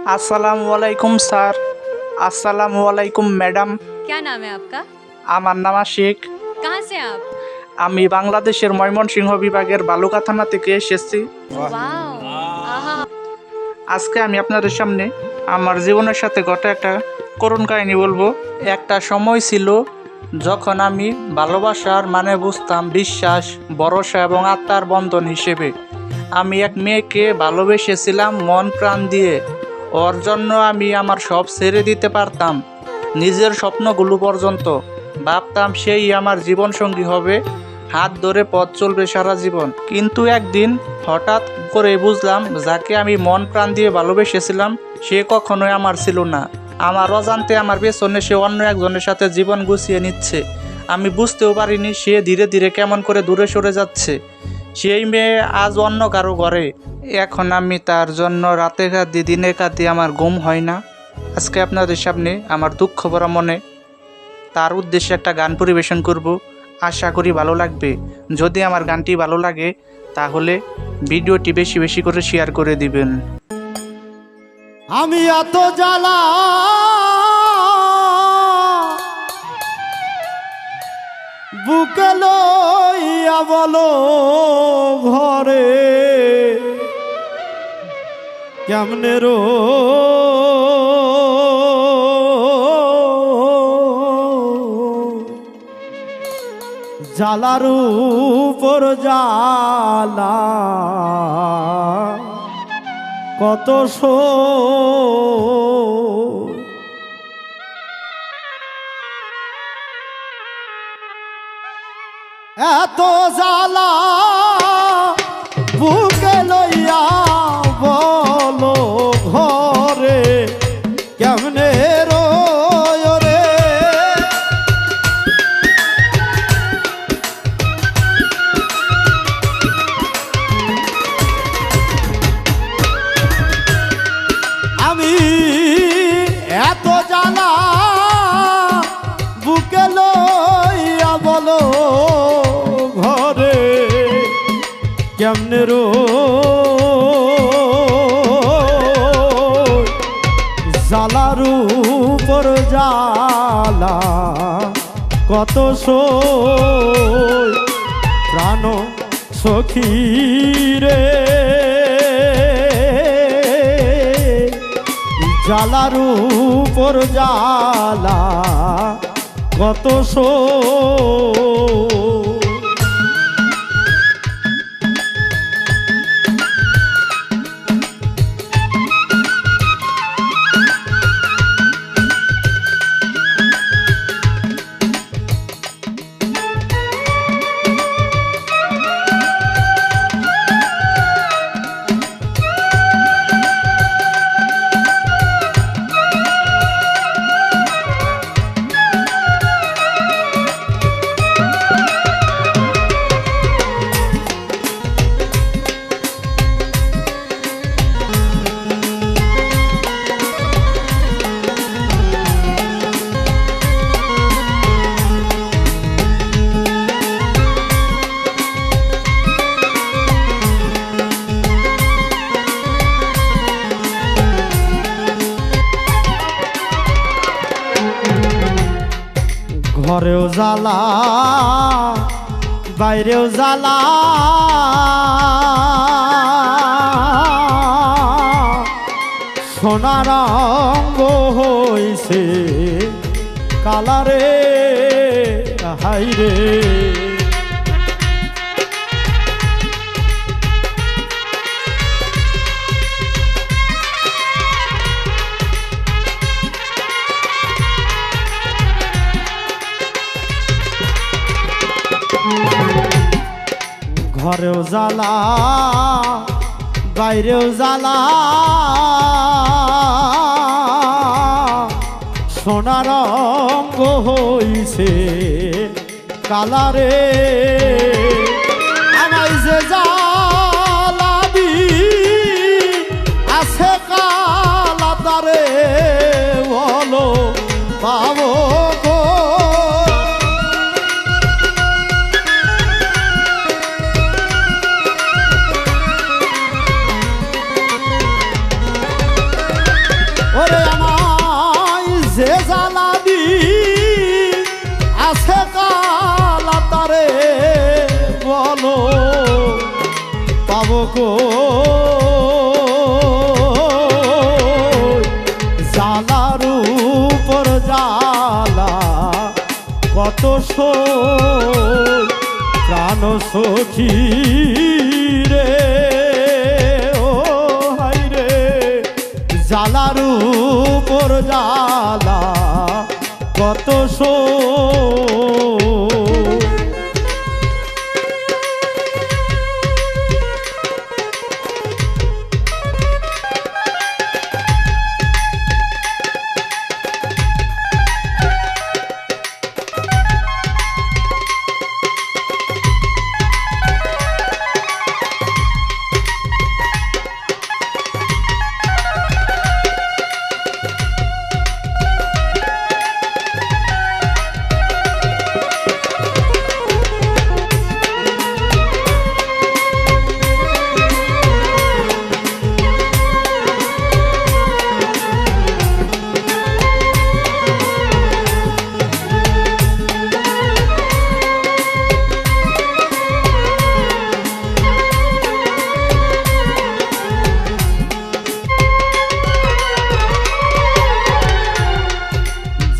আসসালামু আলাইকুম স্যার আসসালামু আলাইকুম ম্যাডাম क्या नाम है आपका আমার নাম আশিক कहाँ से हैं आप আমি বাংলাদেশের ময়মনসিংহ বিভাগের বালুকা থানা থেকে এসেছি वाओ आहा আজকে আমি আপনাদের সামনে আমার জীবনের সাথে ঘটা একটা করুণ কাহিনী বলবো একটা সময় ছিল যখন আমি ভালোবাসার মানে বুঝতাম বিশ্বাস ভরসা এবং আত্মার বন্ধন হিসেবে আমি এক মেয়েকে ভালোবেসেছিলাম মন প্রাণ দিয়ে ওর জন্য আমি আমার সব ছেড়ে দিতে পারতাম, নিজের স্বপ্নগুলো পর্যন্ত। ভাবতাম সেই আমার জীবনসঙ্গী হবে, হাত ধরে পথ চলবে সারা জীবন। কিন্তু একদিন হঠাৎ করে বুঝলাম, যাকে আমি মন প্রাণ দিয়ে ভালোবেসেছিলাম, সে কখনোই আমার ছিল না। আমার অজান্তে আমার পেছনে সে অন্য একজনের সাথে জীবন গুছিয়ে নিচ্ছে। আমি বুঝতেও পারিনি সে ধীরে ধীরে কেমন করে দূরে সরে যাচ্ছে। সেই মেয়ে আজ অন্য কারও ঘরে। এখন আমি তার জন্য রাতে কাঁদি, দিনে কাঁদি আমার ঘুম হয় না। আজকে আপনাদের সামনে আমার দুঃখ ভরা মনে। তার উদ্দেশ্যে একটা গান পরিবেশন করব। আশা করি ভালো লাগবে। যদি আমার গানটি ভালো লাগে, তাহলে ভিডিওটি বেশি বেশি করে শেয়ার করে দিবেন। আমি এত জ্বালা বুকে লইয়া বলো ঘরে। কেমনে রো? জ্বালার উপর জ্বালা। কত শো এত কেমনে রো। জালার উপর জালা কত সই প্রাণ সখী রে। জালার উপর জালা কত সো ঘরেও জ্বালা বাইরেও জ্বালা। সোনার অঙ্গ হইছে কালারে হাইরে। জ্বালা বাইরেও জ্বালা। সোনার অঙ্গ হইছে কালারে। যে জ্বালানি আছে কালা তারে বলো, পাবো কো জালার উপর জালা কত সো প্রাণ সখী রে। জ্বালা কত সই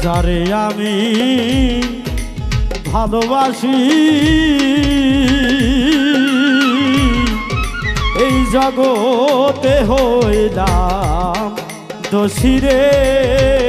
যারে আমি ভালোবাসি এই জগতে হইলাম দোষীরে হায়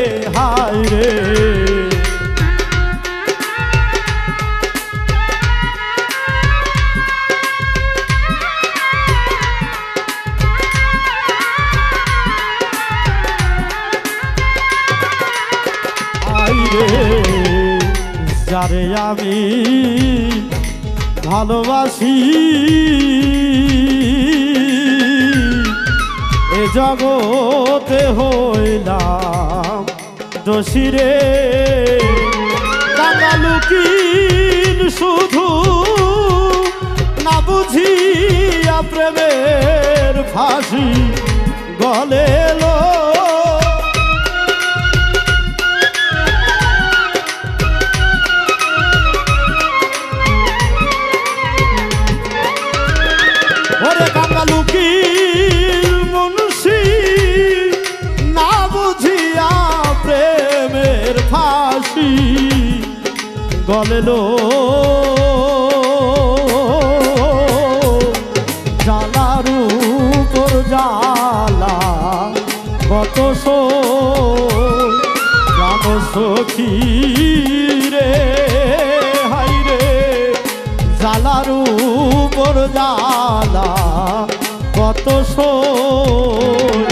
যারে আমি ভালোবাসি। এ জগতে হইলাম দোষীরে কাঙালুকিন শুধু না বুঝিয়া প্রেমের ফাঁসি গলে লো। ওরে কাঙ্গালুকি মুন্সি না বুঝিয়া প্রেমের ফাঁসি গলেলো জালার উপর জালা কত সখী রে। জালা কত সই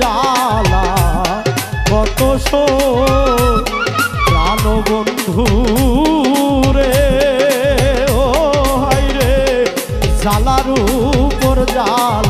জ্বালা। কত সো প্রাণ বন্ধু রে ও হাই রে। জ্বালার উপর জ্বালা।